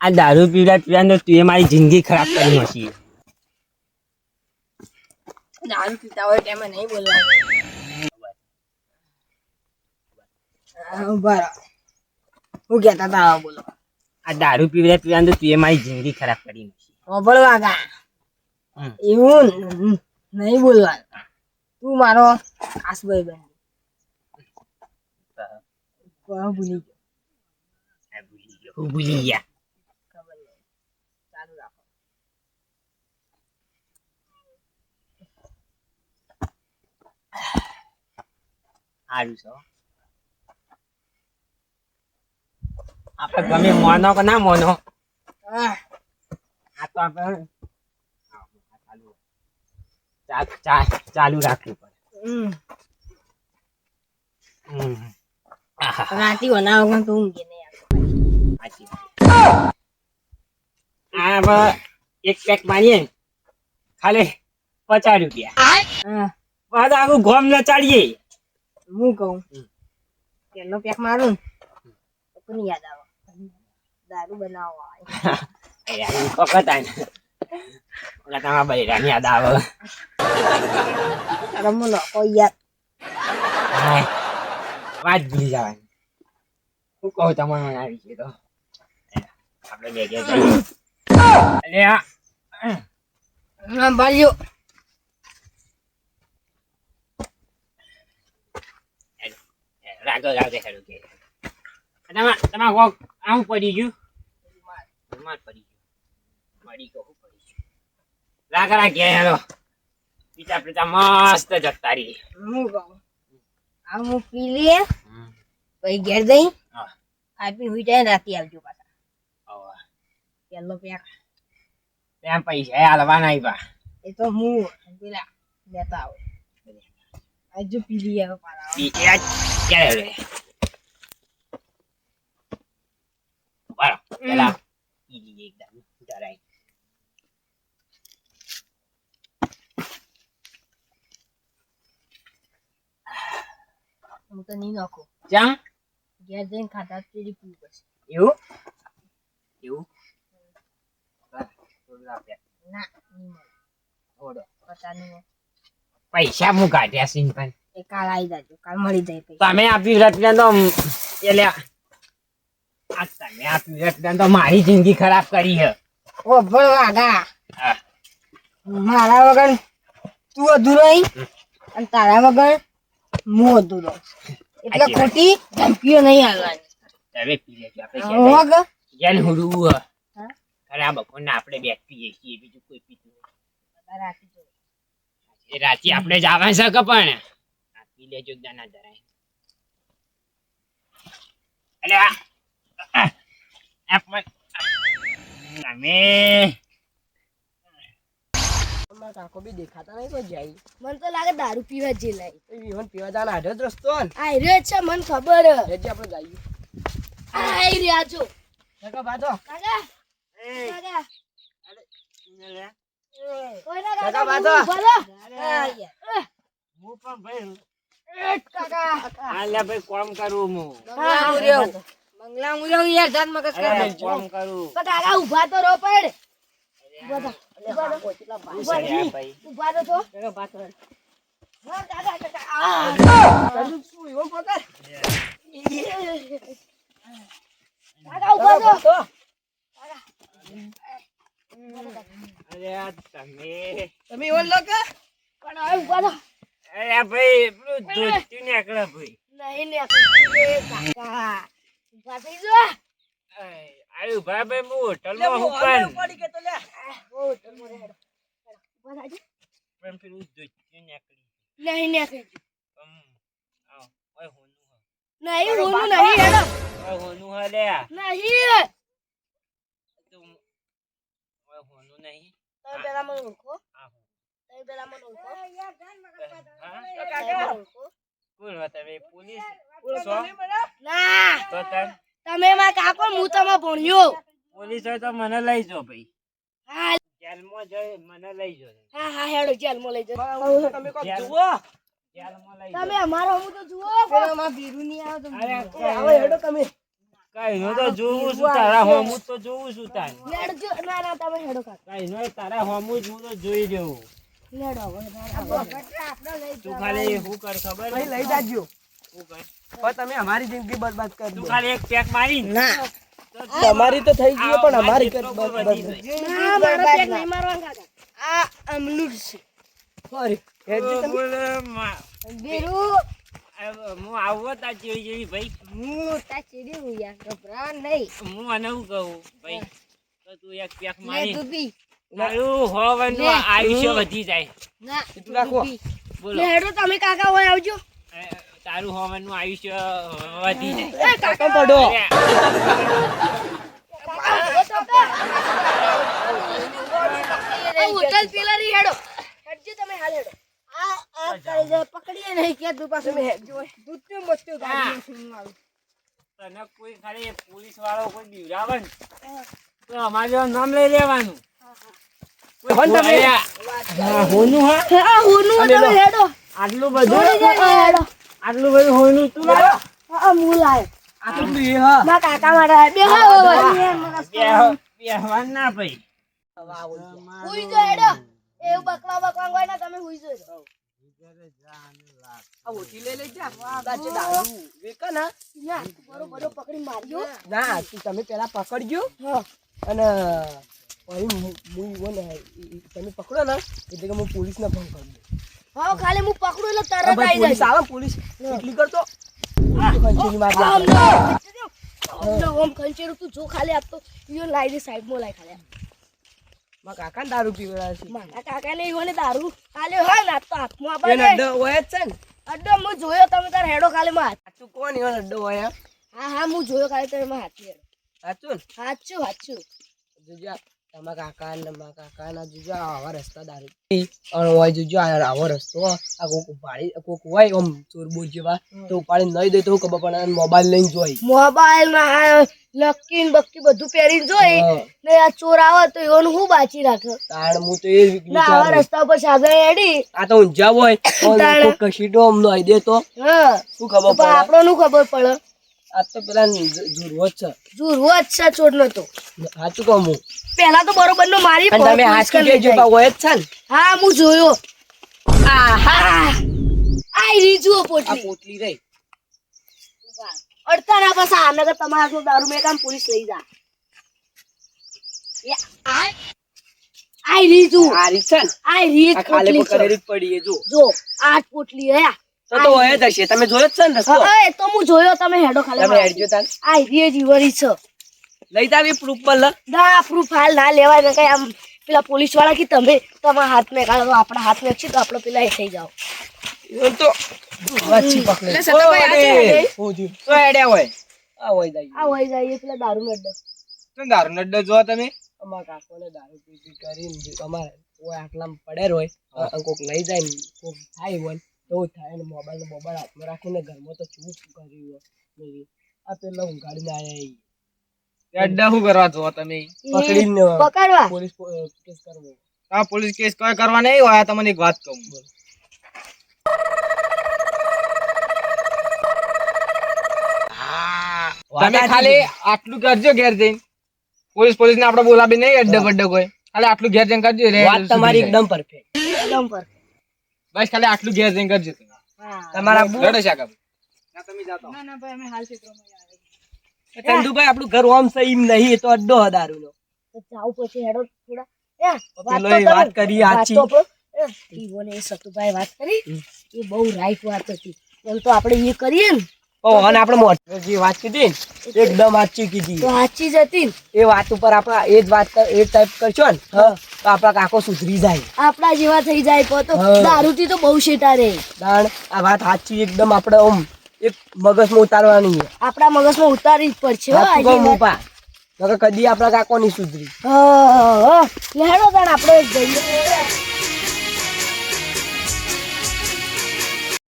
આ દારૂ પીવડા પીવડા તું એ મારી જિંદગી ખરાબ કરી હશી દારૂ પીતા હોય તેમાં નહીં બોલવાનું. હા, હું કહેતા હતા બોલો. આ દારૂ પીવડા પીવાનું તું એ મારી જિંદગી ખરાબ કરી હશી સાંભળવા ગા એવું નહીં બોલવાનું. તું મારો ખાસ ભાઈ બન ભૂલી ગયો આ ભૂલી ગયો હું. ભૂલી ગયા ચાલુ રાખો સારું છો આપણે ગમે મોનો કે ના મોનો? આ તો આપણે ચાલુ રાખવું પડે. હમ. રાતે બનાવો પણ તું ઊંઘી નહીં. સાચી. આ એક પેક મારીએ ને, ખાલી પચાસ રૂપિયા પાછું આખું ગોમ ન ચાડીએ હું કહું. પેલો પેક મારું ને કોની યાદ આવે દારૂ બનાવવા આવે ને ઓલા તમારા બૈરાની યાદ આવે રમો કોઈ યાદ વાત ભૂલી જવાની હું કહું તમારે આવી છે તો આપણે બે ઘેર જઈએ અલે આ હા ભાઈઓ રાગો રાગે હેડો કે તમાર તમાર વોક આમ પડી ગયું રૂમાલ પડી ગયું મળી ગયો હું પડી ગયું રાગ રાગે હેડો પીતા પીતા મસ્ત જતા રહી હું કહું આ હું પી લે પછી ઘેર જઈ? પીને હુઈ જાય રાતે આવજો પાછા. પેલો પેક. ત્યાં પૈસા હાલવાના આવ્યા એ તો હું પેલા લેતા આવું. હજુ પીલી આવે પાછા. ક્યારે પેલા પીલી એકદમ જરાય. હું તો નહીં નાખું. ચા ઘેર જઈને ખાતા તેરી પીવું પડશે એવું? એવું? આપે. ના પતા નહીં પૈસા હું કાઢ્યા સિંહ પણ એ કાલ આવી જજો કાલ મળી જાય પૈસા. તમે આપ્યું રત્ન તો એટલે આ તમે આપ્યું રત્ન તો મારી જિંદગી ખરાબ કરી છે. ઓ ભળ મારા વગર તું અધૂરો અને તારા વગર હું અધૂરો. એટલે ખોટી ધમકીઓ નહીં આવવાની હવે પી લેજો આપણે હું કહેતા વગર હ. અરે આ બપોરના આપણે બે પીએ છીએ બીજું કોઈ પીતું એ રાતે આપણે જવા છે કે પણ પી લેજો દાના જરાય અલે આ આ, આ કાકો બી દેખાતા નહીં કોઈ જાય. મને તો લાગે દારૂ પીવા જે લાય એ વિહન પીવા જાના જ રસ્તો આ રહ્યો છે મને ખબર. રેજી આપણે જઈએ. આ રહ્યા છો કાકા બાજો કાકા. એ, કાકા. લે. કોઈ ના કાકા બાધો. બોલો. હા પણ ભાઈ એ કાકા. આ લે ભાઈ કોમ કરું હું. હા મુર્યો મંગલા મુર્યો યાર જાત મગજ અરે, કર. કોમ કરું. તો કાકા ઊભા તો રો પડ. ઊભા થા અરે, ભાઈ ઊભા તો થો કાકા બાતો હા કાકા કાકા આ કરું શું વિહન પકડ કાકા ઊભા તો બાતો અરે આ તમે તમે વિહન લો કે પણ હવે ઊભા તો અરે ભાઈ પેલું ધોતી નીકળે ભાઈ નહીં ને કાકા ઊભા થઈ જો અરે ભાઈ ભાઈ હું લે હોટલમાં હું પણ પડી કે તો લે. ઓ તમે હેડો. ઊભા થાજો પણ પેલું ધોતી નીકળી નહીં ને હમ. આવ, ઓય હોનું હ. નહીં હોનું નહીં હેડો. ઓય હોનું હ લે. નહીં તું ઓય હોનું નહીં. તમે પેલા મને ઓળખો હા હું. તમે પેલા મને ઓળખો હા? તમે મને ઓળખો કોણ હતા તમે પોલીસ? ઓળખો? ના. તો તમ? તમે માં કાકો હું તમે ભણ્યો. પોલીસ હોય તો મને લઈ જો ભાઈ. હા જેલમાં જઈ મને લઈ જો. હા હા હેડો જેલમાં લઈ જો તમે કોક જુઓ? તમે અમારો હું તો જુઓ? માં ભીરું નહીં આવે તો અરે, એ હેડો તમે. કઈ નો તો જોવું છું તારા હોમું તો જોવું છું તાર. હેડજો ના ના તમે હેડો કાકા. કઈ નો તારા હોમું જ હું તો જોઈ રહ્યો હેડો હવે આપણે લઈ તું ખાલી હું કર ખબર? ભાઈ લઈ જાજો પણ તમે અમારી જિંદગી બરબાદ કરી તું દો. ખાલી એક પેક મારી ના. તમારી તો થઈ ગઈ પણ અમારી કરી બરબાદ. ના બરબાદ નહીં મારવા કાકા આ અમલુડ છે. સોરી. આ હું આવો તા જેવી જેવી ભાઈ. હું તા ચીડી હું યાર ગભરા નહીં. હું આને હું કહું ભાઈ? તો તું એક પેક મારી તું પી મારું હોવાનું આયુષ્ય વધી જાય. ના તું રાખો. બોલો. હેડો તમે કાકા હોય આવજો. તારું હોવાનું આયુષ્ય વધી જાય. એ કાકા પડો. હોટલ પેલારી હેડો. હેડજો તમે હાલ હેડો. આ આ કરી દે પકડીએ નહીં કે તું પાસે મેં હેડજો દૂધને મસ્તો ગાડી તને કોઈ ખાલી પોલીસ વાળો કોઈ બીવડાવે ને તો અમારે નામ લઈ લેવાનું. કોઈ પણ તમે- અરે, હા, હોનું હા. હા હોનું તમે હેડો. આટલું બધું હેડો. આટલું બધું હોનું તું લાવ્યો? હા હું લાય. આટલું તો પેલું હા. ના કાકા મારા બે હા બે- બેહવાનું ના ભાઈ. હુઈ જો એડો એવું બકવા બકવા હોય ને તમે હુઈ જો આ ઓટી લઈ લઈ જા દાજે દારૂ. વેકા ના. ના બરોબર પકડી માર્યો. ના તમે પેલા પકડજો. હા. અને પછી હું ને ઈ તમે પકડો ને એટલે કે હું પોલીસને ફોન કરું. હા ખાલી હું પકડું એટલે તરત આવી જાય. આવે પોલીસ એટલી કરતો. ખંચેરી માર ઓમ ખંચેરું તું જો ખાલી આપતો યો લાઈ દે સાઈડમાં લાઈ ખાલી. મા કાકાને દારૂ પીવડા છે. મારા કાકાને ઈવોને દારૂ ખાલી હોય ને તો હાથમાં આપે અડ્ડો હોય જ છે ને. અડ્ડો હું જોયો તમે તાર હેડો ખાલી માં સાચું કોણ એનો અડ્ડો હોય હા હા હું જોયો ખાલી તમે મા હાથી. હેડો સાચું ને? હાચું હાચું. જોજો તમારા કાકા ને મારા કાકા ના જોજો આવા રસ્તા દારૂ હોય જોજો આવો રસ્તો આ કોક ઉપાડી કોક હોય આમ ચોરબોર જેવા તો ઉપાડી નહીં દે તો ખબર પણ મોબાઈલ લઈને જોઈ મોબાઈલમાં લકી બક્કી બધું પહેરીને જોઈ. ને આ ચોર આવે તો એનું હું બાચી રાખે તાણ હું તો એ ના આવા રસ્તા પર સાગર એડી આ તો ઊંઝા હોય કશીટો આમ લઈ દે તો હા શું ખબર પડે આપણો નું ખબર પડે આ તો પેલા જુરવો જ છે જુરવો જ છે ચોર નતો સાચું કહું હું પેલા તો બરોબર નો મારી તમે પોલીસ લેજો કહેજો હોય જ છે ને? હા હું જોયો. આહા. આઈ રી જુઓ આ પોટલી પોટલી રહી. અડતા ના પાછા આને કે તમારા જો દારૂ મે કામ પોલીસ લઈ જા. આઈ રી જુઓ. આ રીત છે ને? આઈ રી આ ખાલી. પકડેલી જ પડી જો જો આ જ પોટલી હે. તો તો હોય જ હશે. તમે જોયો જ છે ને રસ્તો? એ તો હું જોયો તમે હેડો તમે ખાલી હેડજો તાન. આઈ રી જીવરી છે. લઈ જાવી પ્રૂફ પર લ. ના પ્રૂફ હાલ ના લેવાય ને કઈ આમ પેલા પોલીસવાળા કે તમે તમારા હાથ મેં કાઢો આપણા હાથ મેં છે તો આપણે પેલા એ થઈ જાઓ. એ તો વાચી પકડે. તો હેડ્યા હોય. આ હોય જાય. આ હોય જાય પેલા દારૂ મેં તો દારૂ અડ્ડો જો તમે. અમારા કાકોને દારૂ પી પી કરીને જે અમારે કોઈ આટલામાં પડેર હોય કોક લઈ જાય ને કોક થાય હોય તો થાય ને મોબાઈલ મોબાઈલ હાથમાં રાખીને ઘરમાં તો ચૂપ કર્યું હોય. આ પેલા ઊંઘાડીને આયા ઈ. અડ્ડા શું કરવા જો તમે. પકડીને પકડવા? પોલીસ કેસ કરવો. આ પોલીસ કેસ કોઈ કરવા નહીં હોય તમને એક વાત કહું. તમે ખાલી આટલું કરજો ઘેર જઈને. પોલીસ પોલીસ ને આપડે બોલાવી નહીં અડ્ડો બડ્ડો કોઈ. ખાલી આટલું ઘેર જઈને કરજો વાત તમારી એકદમ પરફેક્ટ એકદમ પરફેક્ટ બસ ખાલી આટલું ઘેર જઈને કરજો તમારા લડો શાકા તમે જાતો ચંદુભાઈ આપણું ઘર ઓમ સહી નહીં તો અડ્ડો હદારું નો જાવ પછી હેડો થોડા. વાત કરો. ઈવોને એ સતુભાઈ વાત કરી. એ બહુ રાઈટ વાત હતી. બોલ તો આપણે એ કરીએ ને. ઓ અને આપણે મોટી જે વાત કીધી ને એકદમ સાચી કીધી. તો સાચી જ હતી એ વાત ઉપર આપણે એ જ વાત એ ટાઈપ કરશો ને તો આપણા કાકો સુધરી જાય. આપણા જેવા થઈ જાય તો તો થી તો બહુ શેટા રે. દાણ આ વાત સાચી એકદમ આપણે ઓમ. એક મગજમાં ઉતારવાની છે આપણા મગજમાં ઉતારી જ પડશે હો. મુપા. નકર કદી આપણા કાકો નહીં સુધરી હા, હા. લેડો તાણ આપણે જઈએ